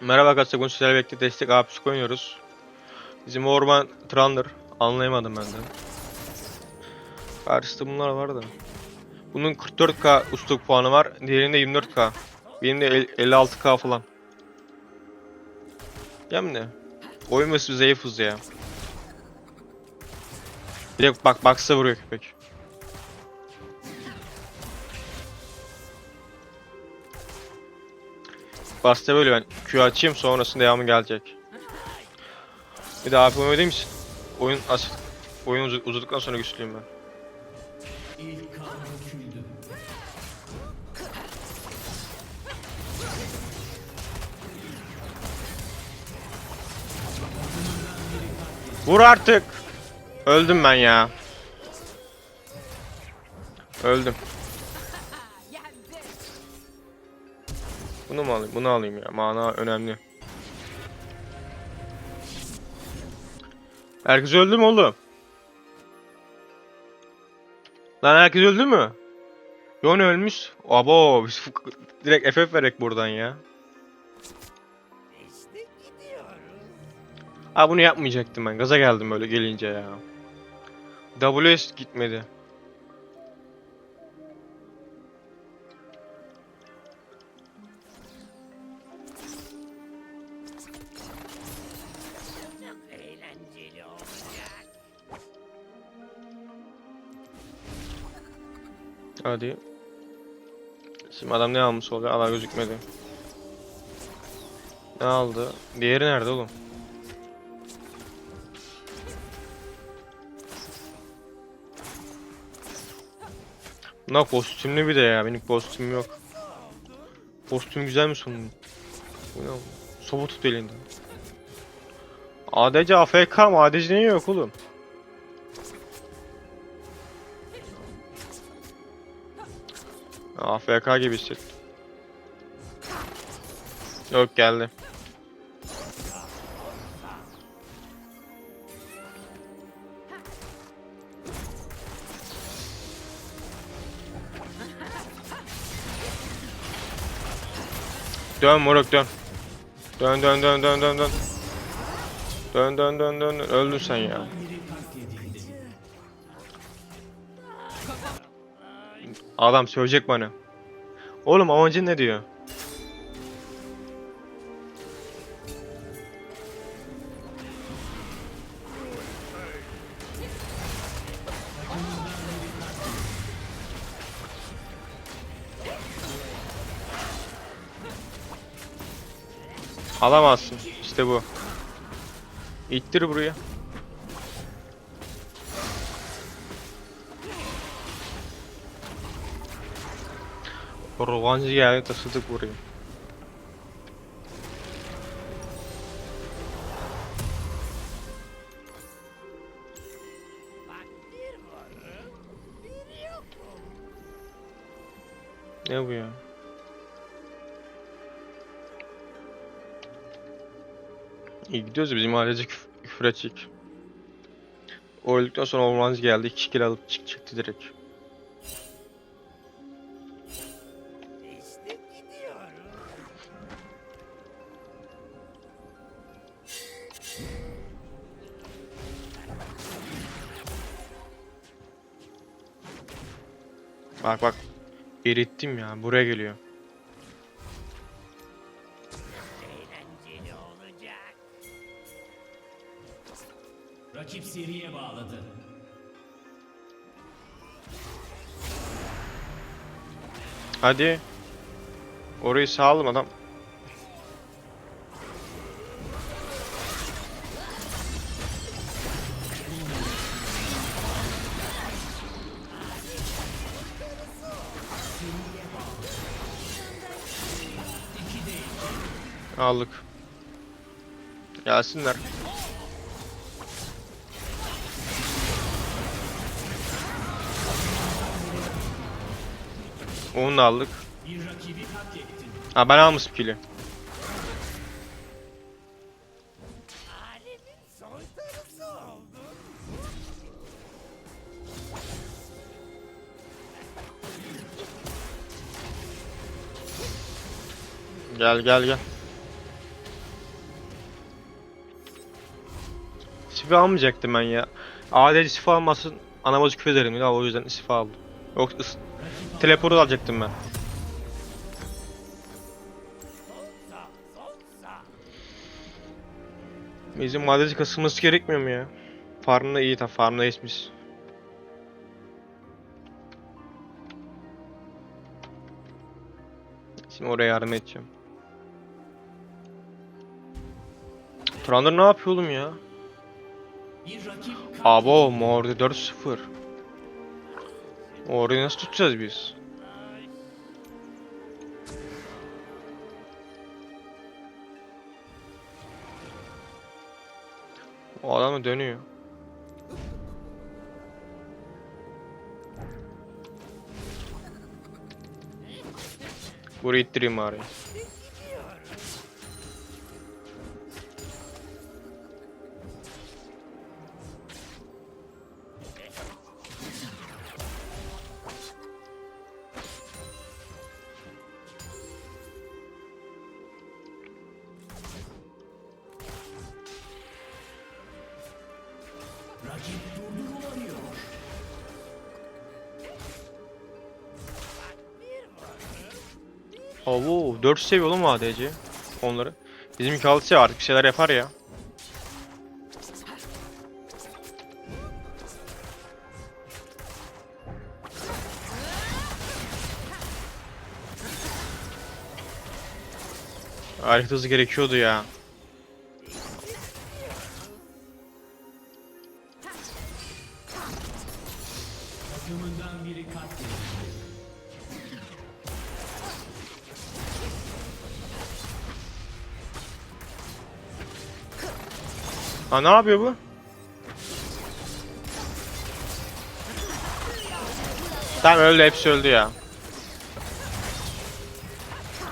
Merhaba arkadaşlar bugün sizlerle birlikte destek abisi oynuyoruz. Bizim orman Trandır. Anlayamadım ben de. Karşısında bunlar var. Bunun 44k ustluk puanı var. Diğerinde 24k. Benim de el- 56k falan. Hem de. Oyun zayıfız ya. Direkt bak baksa vuruyor köpek. Basta böyle ben Q açayım sonrasında devamı gelecek. Bir de AP oynadığım için oyun as oyun uz uzadıktan sonra güçlüyüm ben. Vur artık. Öldüm ben ya. Öldüm. Bunu mu alayım? Bunu alayım ya. Mana önemli. Herkes öldü mü oğlum? Lan herkes öldü mü? Yon ölmüş. Abo biz direkt FF verek buradan ya. Aa bunu yapmayacaktım ben. Gaza geldim böyle gelince ya. WS gitmedi. Hadi. Şimdi adam ne almış oluyor? Allah gözükmedi. Ne aldı? Diğeri nerede oğlum? Bunlar kostümlü bir de ya. Benim kostümüm yok. Kostüm güzelmiş onun. Bu ne? Soba tut elinde. ADC AFK mı? ADC niye yok oğlum? AFK gibi hissettim. Yok geldi. Dön moruk dön. Dön dön dön dön dön dön. Dön dön dön dön. Öldün sen ya. Adam söyleyecek bana. Oğlum amacın ne diyor? Alamazsın. İşte bu. İttir buraya. Organcı geldi taşıdık burayı. Ne bu ya? İyi gidiyoruz bizim ailece küf küfür edecek. O öldükten sonra ormancı geldi. 2 kill alıp çık çıktı direkt. Bak bak. Erittim ya. Buraya geliyor. Rakip seriye bağladı. Hadi. Orayı sağalım adam. Aldık. Gelsinler. Onu da aldık. Ha ben almışım kili. Gel gel gel. Rakibi almayacaktım ben ya. ADC istifa almasın anamazı küfür ederim ya o yüzden istifa aldım. Yok teleportu alacaktım ben. Bizim ADC kasılması gerekmiyor mu ya? Farmda iyi tabi farmda geçmiş. Şimdi oraya yardım edeceğim. Trundle ne yapıyor oğlum ya? Abo Morde 4-0. Orayı nasıl tutacağız biz? O adam da dönüyor. Burayı ittireyim bari. 4 seviye oğlum ADC. Onları. Bizimki 6 seviye artık bir şeyler yapar ya. Hareket hızı gerekiyordu ya. Takımından biri katledildi. Ha ne yapıyor bu? Tamam öldü hepsi öldü ya.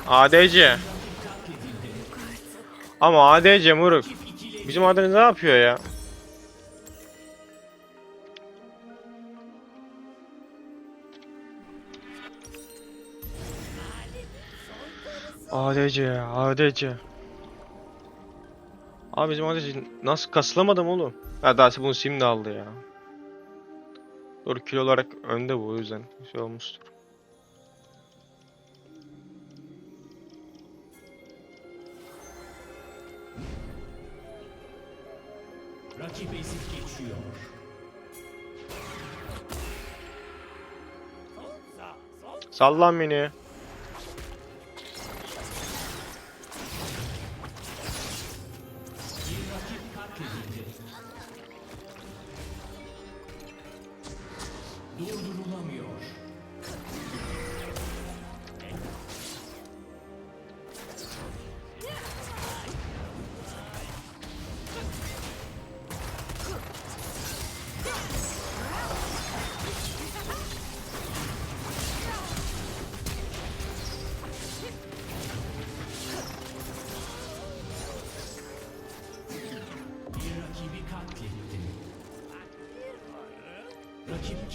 ADC. Ama ADC Muruk. Bizim ADC ne yapıyor ya? ADC ADC. Abi bizim ADC nasıl kasılamadım oğlum? Ha daha bunu sim de aldı ya. Doğru kilo olarak önde bu o yüzden şey olmuştur. Rakip ezip geçiyor. Sallan beni.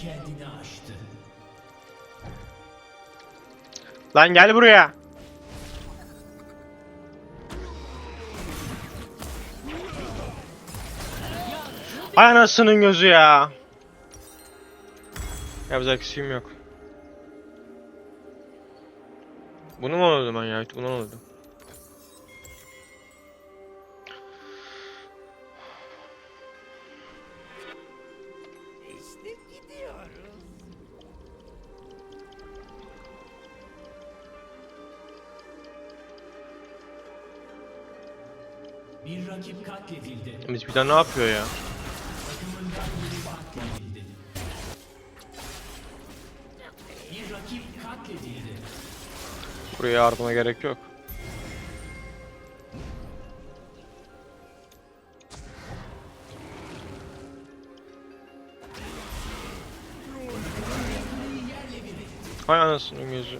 Kendini aştı. Lan gel buraya. Ay anasının gözü ya. Yapacak bir şeyim yok. Bunu mu alıyordum ben ya? Bunu alıyordum. İşte gidiyoruz. Bir rakip katledildi. Biz bir daha ne yapıyor ya? Takımından biri katledildi. Bir rakip katledildi. Buraya yardıma gerek yok. Hay anasının gözü.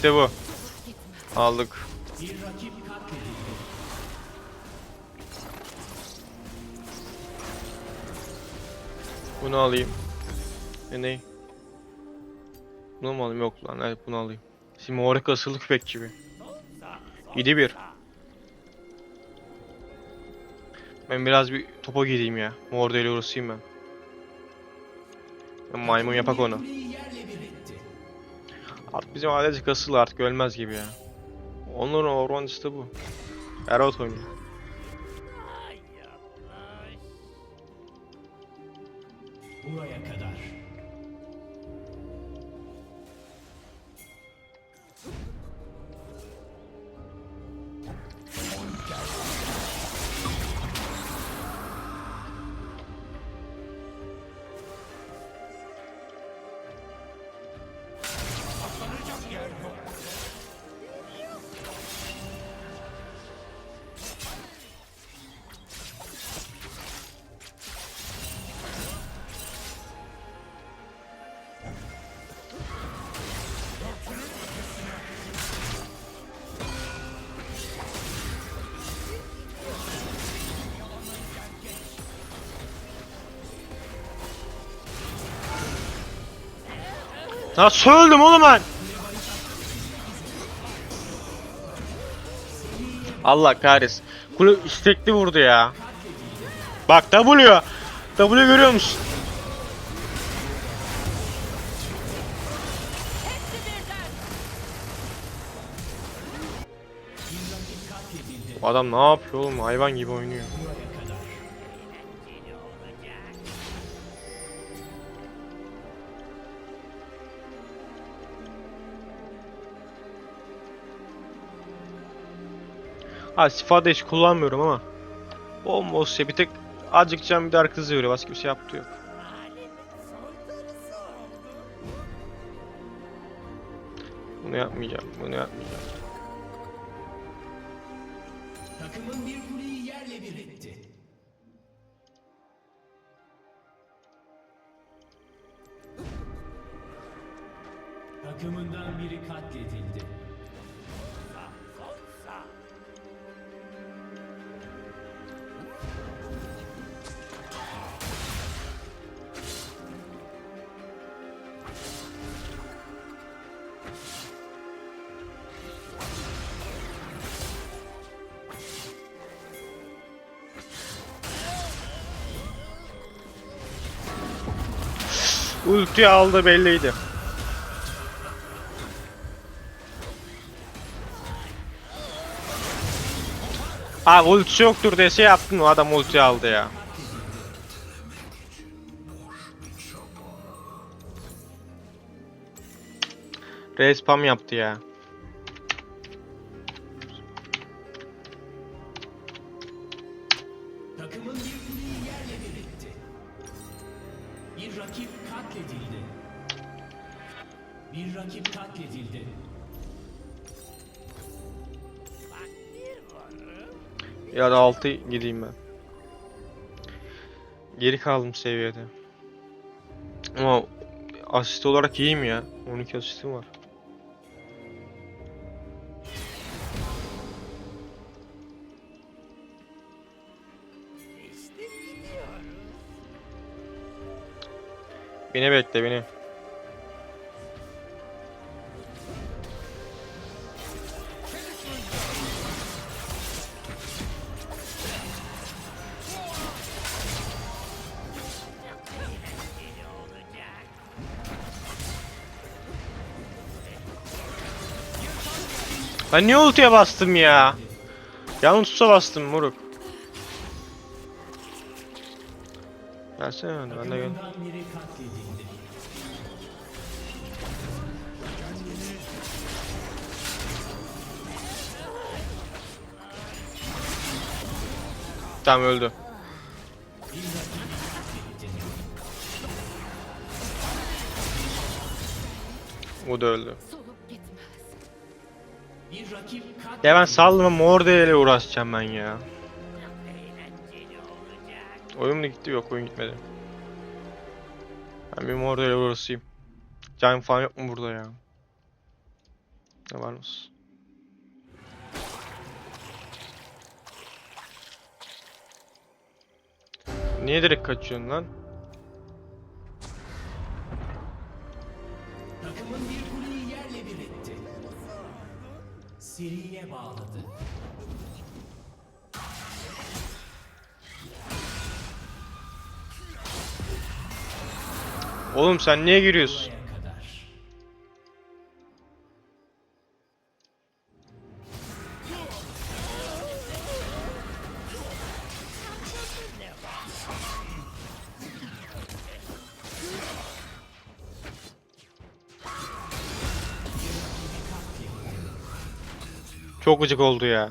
İşte bu. Aldık. Bir. Bunu alayım. E ne? Bunu mu alayım? Yok lan. Evet bunu alayım. Şimdi oraya asılı köpek gibi. 7-1. Ben biraz bir topa gideyim ya. Orada ile uğraşayım ben. Ben maymun yapak onu. Artık bizim ailece kasıl artık ölmez gibi ya. Onların ormancısı da bu. Erot oynuyor. Buraya kadar. Nasıl öldüm oğlum ben? Allah kahretsin. Kule istekli vurdu ya. Bak W. W görüyor musun? Adam ne yapıyor oğlum? Hayvan gibi oynuyor. Ha sifade hiç kullanmıyorum ama. Bomboş şey bir tek azıcık can bir de arkası veriyor. Başka bir şey yaptığı yok. Bunu yapmayacağım. Bunu yapmayacağım. Ulti aldı belliydi. Abi ultisi yoktur dese yaptın o adam ulti aldı ya. Respam yaptı ya. Takımın bir kuleyi yerle bir etti. Bir rakip katledildi. Bir rakip katledildi. Ya da 6 gideyim ben. Geri kaldım seviyede. Ama asist olarak iyiyim ya. 12 asistim var. Beni bekle beni. Ben niye ultiye bastım ya? Yanlış tuşa bastım moruk. De, ben de gel. Tamam öldü. O da öldü. Ya ben sallıma Morde ile uğraşacağım ben ya. Oyun mu gitti? Yok oyun gitmedi. Ben bir Morde ile uğraşayım. Can falan yok mu burada ya? Ne var mısın? Niye direkt kaçıyorsun lan? Takımın bir kuleyi yerle bir etti. Seriye bağladı. Oğlum sen niye giriyorsun? Çok gıcık oldu ya.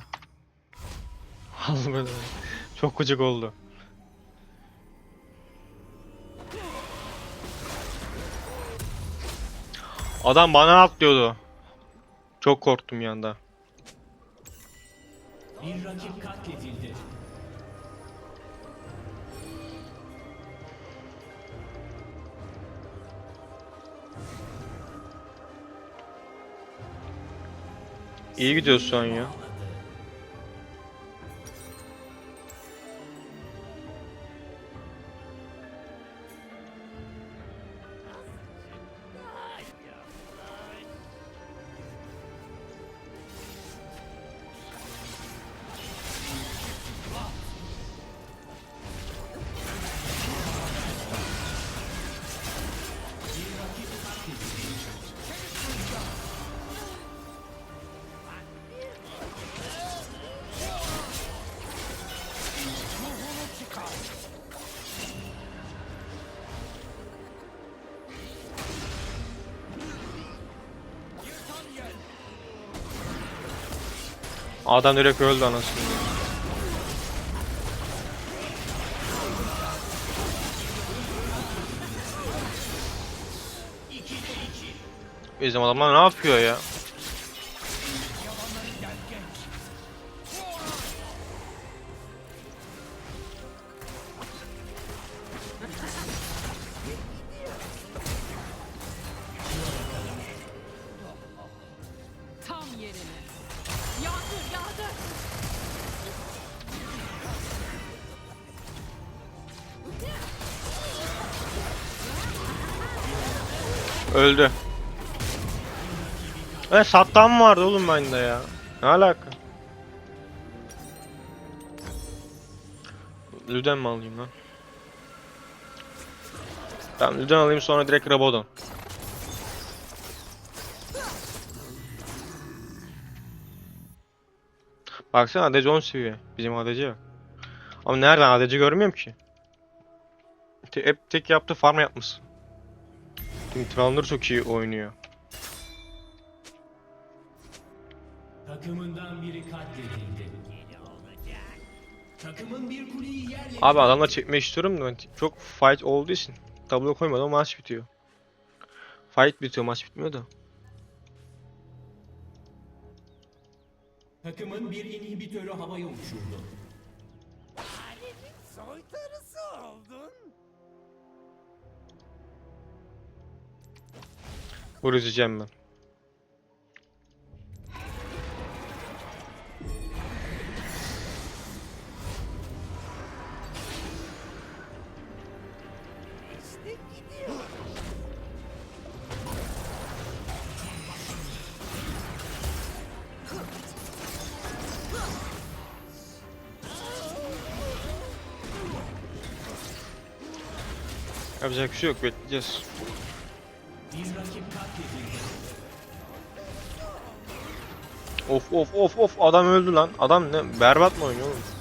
Çok gıcık oldu. Adam bana atlıyordu. Çok korktum yanda. Bir rakip katledildi. İyi gidiyorsun ya. Adam direkt öldü anasını. Bizim adamlar ne yapıyor ya? E sattan vardı oğlum bende ya? Ne alaka? Lüden mi alayım lan? Tamam Lüden alayım sonra direkt Rabodon. Baksana ADC 10 seviye. Bizim ADC bak. Ama nereden ADC görmüyorum ki. Te- hep tek yaptığı farm yapmış. Şimdi Trundle çok iyi oynuyor. Takımından biri katledildi. Takımın bir kuleyi yerle Abi adamlar çekmek istiyorum da ben çok fight olduğu için tablo koymadan maç bitiyor. Fight bitiyor maç bitmiyor da. Takımın bir inhibitörü havaya uçurdu. Alemin soytarısı oldun. Vuracağım ben. Yapacak bir şey yok bekleyeceğiz. Of of of of adam öldü lan. Adam ne berbat mı oynuyor oğlum?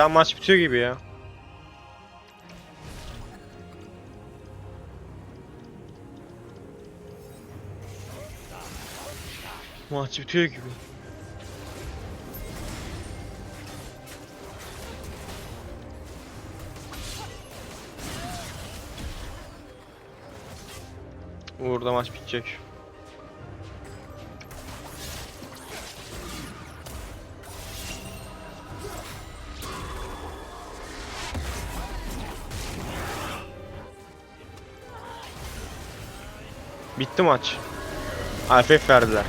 Tam maç bitiyor gibi ya. Maç bitiyor gibi. Uğur'da maç bitecek. Bitti maç. AFF verdiler.